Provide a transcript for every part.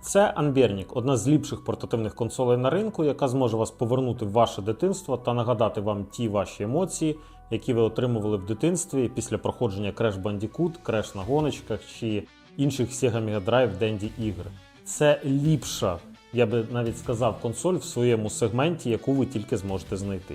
Це Anbernic – одна з ліпших портативних консолей на ринку, яка зможе вас повернути в ваше дитинство та нагадати вам ті ваші емоції, які ви отримували в дитинстві після проходження Crash Bandicoot, Crash на гоночках чи інших Sega Mega Drive Dendy ігр. Це ліпша, я би навіть сказав, консоль в своєму сегменті, яку ви тільки зможете знайти.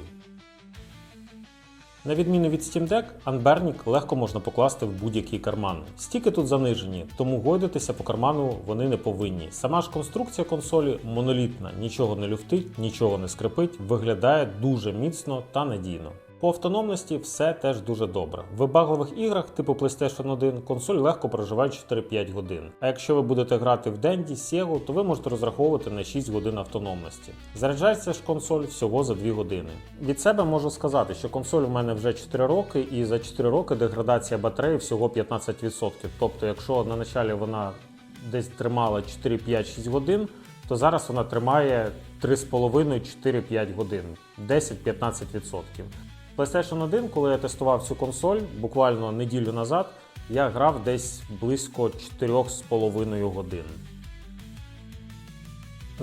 На відміну від Steam Deck, Anbernic легко можна покласти в будь-який карман. Стіки тут занижені, тому гойдатися по карману вони не повинні. Сама ж конструкція консолі монолітна, нічого не люфтить, нічого не скрипить, виглядає дуже міцно та надійно. По автономності все теж дуже добре. В вибагливих іграх типу PlayStation 1 консоль легко проживає 4-5 годин. А якщо ви будете грати в Dendy, Sega, то ви можете розраховувати на 6 годин автономності. Заряджається ж консоль всього за 2 години. Від себе можу сказати, що консоль в мене вже 4 роки, і за 4 роки деградація батареї всього 15%. Тобто, якщо на началі вона десь тримала 4-5-6 годин, то зараз вона тримає 3,5-4-5 годин, 10-15%. PlayStation 1, коли я тестував цю консоль, буквально неділю назад, я грав десь близько 4,5 годин.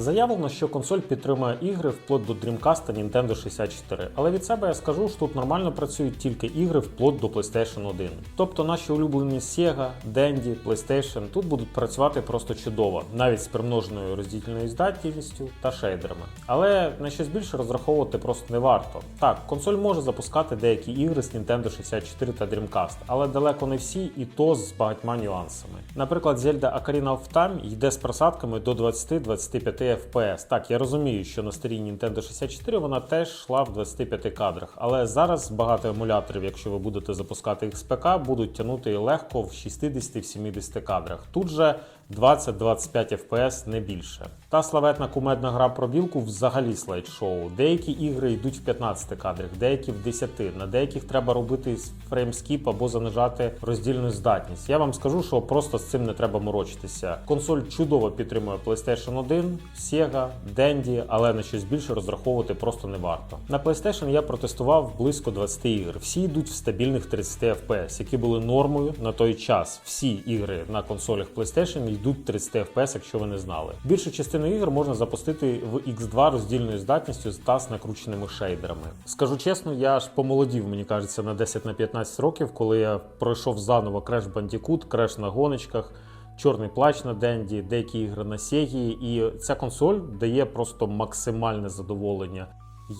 Заявлено, що консоль підтримує ігри вплоть до Dreamcast та Nintendo 64, але від себе я скажу, що тут нормально працюють тільки ігри вплоть до PlayStation 1. Тобто наші улюблені Sega, Dendy, PlayStation тут будуть працювати просто чудово, навіть з примноженою роздільною здатністю та шейдерами. Але на щось більше розраховувати просто не варто. Так, консоль може запускати деякі ігри з Nintendo 64 та Dreamcast, але далеко не всі, і то з багатьма нюансами. Наприклад, Zelda Ocarina of Time йде з просадками до 20-25 FPS. Так, я розумію, що на старій Nintendo 64 вона теж йшла в 25 кадрах, але зараз багато емуляторів, якщо ви будете запускати їх з ПК, будуть тягнути легко в 60-70 кадрах. Тут же 20-25 FPS не більше. Та славетна кумедна гра про білку взагалі слайд-шоу. Деякі ігри йдуть в 15 кадрах, деякі в 10. На деяких треба робити фреймскіп або занижати роздільну здатність. Я вам скажу, що просто з цим не треба морочитися. Консоль чудово підтримує PlayStation 1, Sega, Dendy, але на щось більше розраховувати просто не варто. На PlayStation я протестував близько 20 ігр. Всі йдуть в стабільних 30 FPS, які були нормою на той час. Всі ігри на консолях PlayStation йдуть 30 FPS, якщо ви не знали. Більшу частину ігор можна запустити в X2 роздільною здатністю та з накрученими шейдерами. Скажу чесно, я аж помолодів, мені кажеться, на 10 на 15 років, коли я пройшов заново Crash Bandicoot, Crash на гоночках. Чорний плач на Денді, деякі ігри на Сегі, і ця консоль дає просто максимальне задоволення.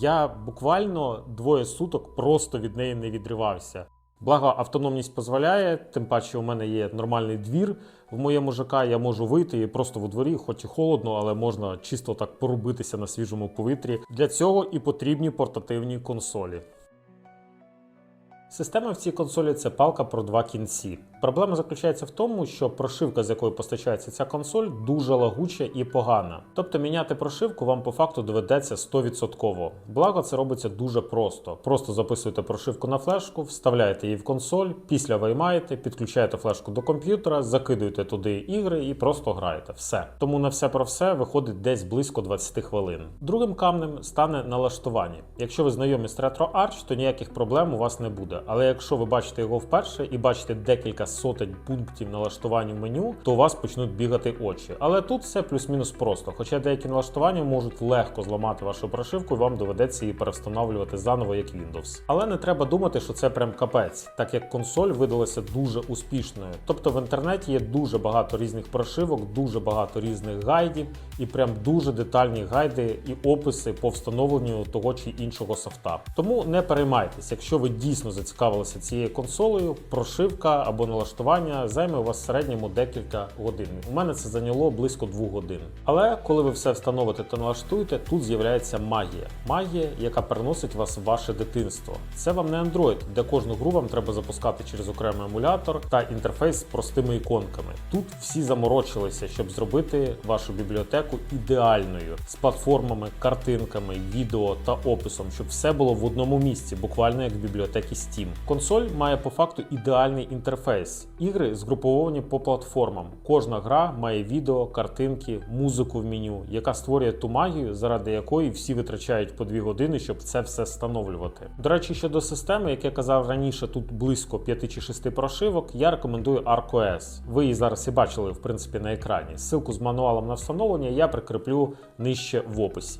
Я буквально двоє суток просто від неї не відривався. Благо, автономність дозволяє, тим паче у мене є нормальний двір в моєму ЖК, я можу вийти і просто во дворі, хоч і холодно, але можна чисто так порубитися на свіжому повітрі. Для цього і потрібні портативні консолі. Система в цій консолі це палка про два кінці. Проблема заключається в тому, що прошивка, з якої постачається ця консоль, дуже лагуча і погана. Тобто міняти прошивку вам по факту доведеться 100%. Благо, це робиться дуже просто. Просто записуєте прошивку на флешку, вставляєте її в консоль, після виймаєте, підключаєте флешку до комп'ютера, закидуєте туди ігри і просто граєте. Все. Тому на все про все виходить десь близько 20 хвилин. Другим камнем стане налаштування. Якщо ви знайомі з RetroArch, то ніяких проблем у вас не буде. Але якщо ви бачите його вперше і бачите декілька сотень пунктів налаштування в меню, то у вас почнуть бігати очі. Але тут все плюс-мінус просто. Хоча деякі налаштування можуть легко зламати вашу прошивку, і вам доведеться її перевстановлювати заново як Windows. Але не треба думати, що це прям капець, так як консоль видалася дуже успішною. Тобто в інтернеті є дуже багато різних прошивок, дуже багато різних гайдів, і прям дуже детальні гайди і описи по встановленню того чи іншого софта. Тому не переймайтесь, якщо ви дійсно зацікавилися цією консолею, прошивка або налаштування займе у вас в середньому декілька годин. У мене це зайняло близько двох годин. Але коли ви все встановите та налаштуєте, тут з'являється магія. Магія, яка переносить вас в ваше дитинство. Це вам не Android, де кожну гру вам треба запускати через окремий емулятор та інтерфейс з простими іконками. Тут всі заморочилися, щоб зробити вашу бібліотеку ідеальною з платформами, картинками, відео та описом, щоб все було в одному місці, буквально як в бібліотеки Steam. Steam. Консоль має по факту ідеальний інтерфейс. Ігри згруповані по платформам. Кожна гра має відео, картинки, музику в меню, яка створює ту магію, заради якої всі витрачають по 2 години, щоб це все встановлювати. До речі, щодо системи, як я казав раніше, тут близько 5 чи 6 прошивок. Я рекомендую ArcOS. Ви її зараз і бачили, в принципі, на екрані. Ссылку з мануалом на встановлення я прикріплю нижче в описі.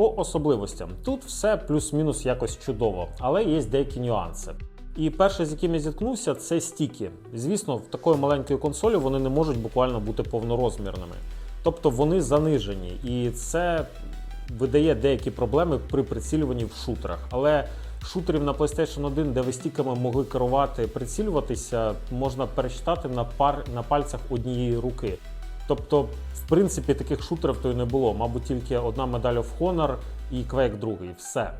По особливостям тут все плюс-мінус якось чудово, але є деякі нюанси. І перше, з яким я зіткнувся, це стіки. Звісно, в такої маленької консолі вони не можуть буквально бути повнорозмірними. Тобто вони занижені, і це видає деякі проблеми при прицілюванні в шутерах. Але шутерів на PlayStation 1, де ви стіками могли керувати, прицілюватися, можна перечитати на пар на пальцях однієї руки. Тобто, в принципі, таких шутерів то й не було. Мабуть, тільки одна медаль of Honor і Quake 2. Все.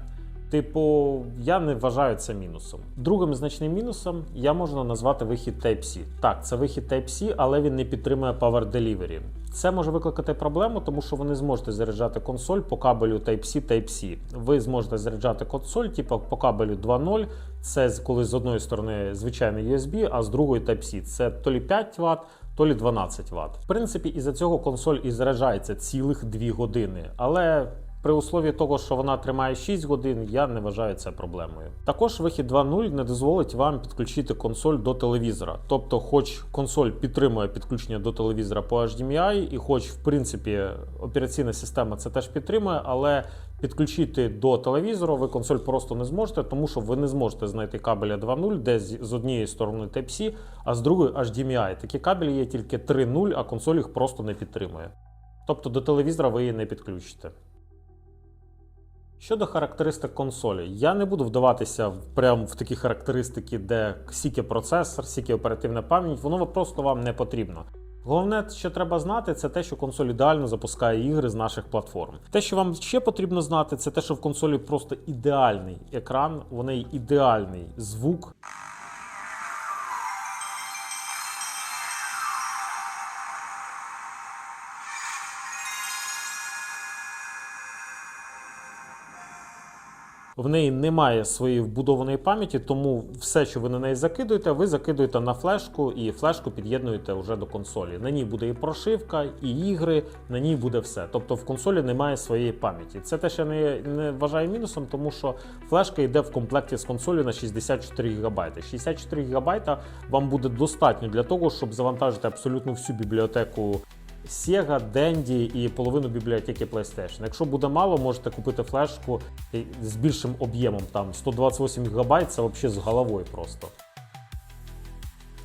Типу, я не вважаю це мінусом. Другим значним мінусом я можна назвати вихід Type-C. Так, це вихід Type-C, але він не підтримує Power Delivery. Це може викликати проблему, тому що ви не зможете заряджати консоль по кабелю Type-C Type-C. Ви зможете заряджати консоль, типу по кабелю 2.0. Це коли з одної сторони звичайний USB, а з другої Type-C. Це то лі 5 Вт, то лі 12 Вт. В принципі, із-за цього консоль і заряджається цілих 2 години. Але при услові того, що вона тримає 6 годин, я не вважаю це проблемою. Також вихід 2.0 не дозволить вам підключити консоль до телевізора. Тобто, хоч консоль підтримує підключення до телевізора по HDMI, і хоч в принципі операційна система це теж підтримує, але підключити до телевізора ви консоль просто не зможете, тому що ви не зможете знайти кабеля 2.0, де з з однієї сторони Type-C, а з другої HDMI. Такі кабелі є тільки 3.0, а консоль їх просто не підтримує. Тобто до телевізора ви її не підключите. Щодо характеристик консолі, я не буду вдаватися в прям в такі характеристики, де сіки процесор, сіки оперативна пам'ять, воно просто вам не потрібно. Головне, що треба знати, це те, що консоль ідеально запускає ігри з наших платформ. Те, що вам ще потрібно знати, це те, що в консолі просто ідеальний екран, в неї ідеальний звук. В неї немає своєї вбудованої пам'яті, тому все, що ви на неї закидуєте, ви закидуєте на флешку і флешку під'єднуєте вже до консолі. На ній буде і прошивка, і ігри, на ній буде все. Тобто в консолі немає своєї пам'яті. Це те, що я не, не вважаю мінусом, тому що флешка йде в комплекті з консолі на 64 ГБ. 64 ГБ вам буде достатньо для того, щоб завантажити абсолютно всю бібліотеку Sega, Dendy і половину бібліотеки PlayStation. Якщо буде мало, можете купити флешку з більшим об'ємом, там 128 ГБ, це взагалі з головою просто.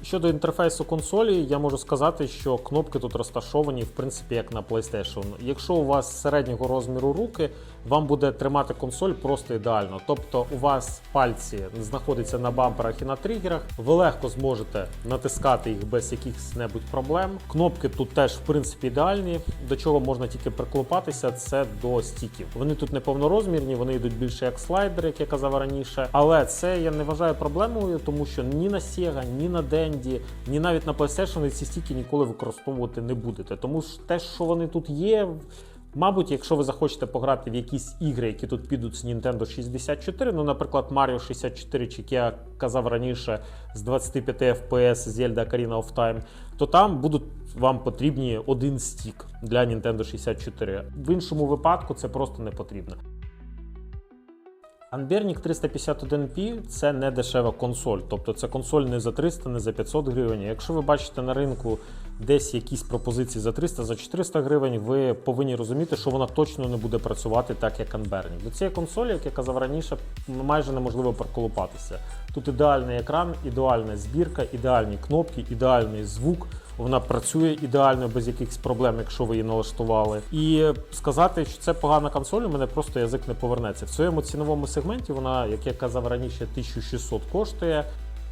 Щодо інтерфейсу консолі, я можу сказати, що кнопки тут розташовані в принципі як на PlayStation. Якщо у вас середнього розміру руки, вам буде тримати консоль просто ідеально. Тобто у вас пальці знаходяться на бамперах і на тригерах, ви легко зможете натискати їх без якихось небудь проблем. Кнопки тут теж в принципі ідеальні. До чого можна тільки приклопатися, це до стіків. Вони тут не повнорозмірні, вони йдуть більше як слайдери, як я казав раніше. Але це я не вважаю проблемою, тому що ні на Sega, ні на Dendy, ні навіть на PlayStation ці стіки ніколи використовувати не будете. Тому що те, що вони тут є. Мабуть, якщо ви захочете пограти в якісь ігри, які тут підуть з Nintendo 64, ну, наприклад, Mario 64, чи як я казав раніше, з 25 FPS Zelda Ocarina of Time, то там будуть вам потрібні один стік для Nintendo 64. В іншому випадку це просто не потрібно. Anbernic 351P це не дешева консоль, тобто це консоль не за 300, не за 500 гривень. Якщо ви бачите на ринку десь якісь пропозиції за 300, за 400 гривень, ви повинні розуміти, що вона точно не буде працювати так, як Anbernic. До цієї консолі, як я казав раніше, майже неможливо проколупатися. Тут ідеальний екран, ідеальна збірка, ідеальні кнопки, ідеальний звук. Вона працює ідеально без якихось проблем, якщо ви її налаштували. І сказати, що це погана консоль, у мене просто язик не повернеться. В своєму ціновому сегменті вона, як я казав раніше, 1600 коштує.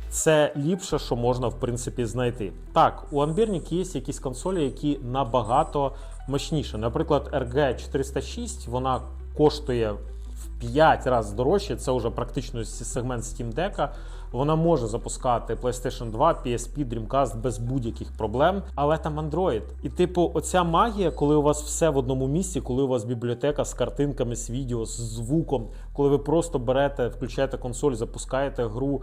Це ліпше, що можна в принципі знайти. Так, у Anbernic є якісь консолі, які набагато мощніші. Наприклад, RG 406 вона коштує в 5 разів дорожче. Це вже практично сегмент Steam Deck. Вона може запускати PlayStation 2, PSP, Dreamcast без будь-яких проблем, але там Android. І типу, оця магія, коли у вас все в одному місці, коли у вас бібліотека з картинками, з відео, з звуком, коли ви просто берете, включаєте консоль, запускаєте гру,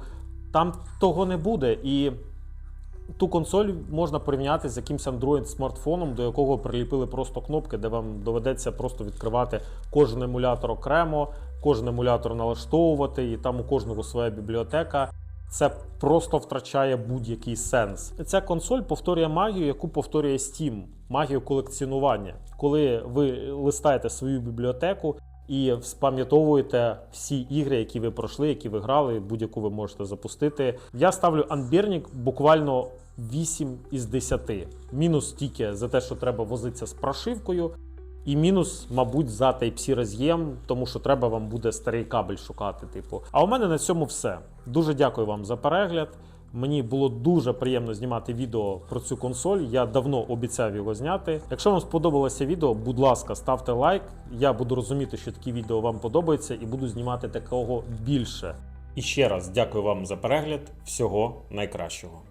там того не буде. І ту консоль можна порівняти з якимось Android смартфоном, до якого приліпили просто кнопки, де вам доведеться просто відкривати кожен емулятор окремо, кожен емулятор налаштовувати, і там у кожного своя бібліотека. Це просто втрачає будь-який сенс. Ця консоль повторює магію, яку повторює Steam, магію колекціонування, коли ви листаєте свою бібліотеку і спам'ятовуєте всі ігри, які ви пройшли, які ви грали, будь-яку ви можете запустити. Я ставлю Unburning буквально 8 із 10. Мінус тільки за те, що треба возитися з прошивкою. І мінус, мабуть, за Type-C роз'єм, тому що треба вам буде старий кабель шукати. Типу. А у мене на цьому все. Дуже дякую вам за перегляд. Мені було дуже приємно знімати відео про цю консоль. Я давно обіцяв його зняти. Якщо вам сподобалося відео, будь ласка, ставте лайк. Я буду розуміти, що такі відео вам подобаються, і буду знімати такого більше. І ще раз дякую вам за перегляд. Всього найкращого.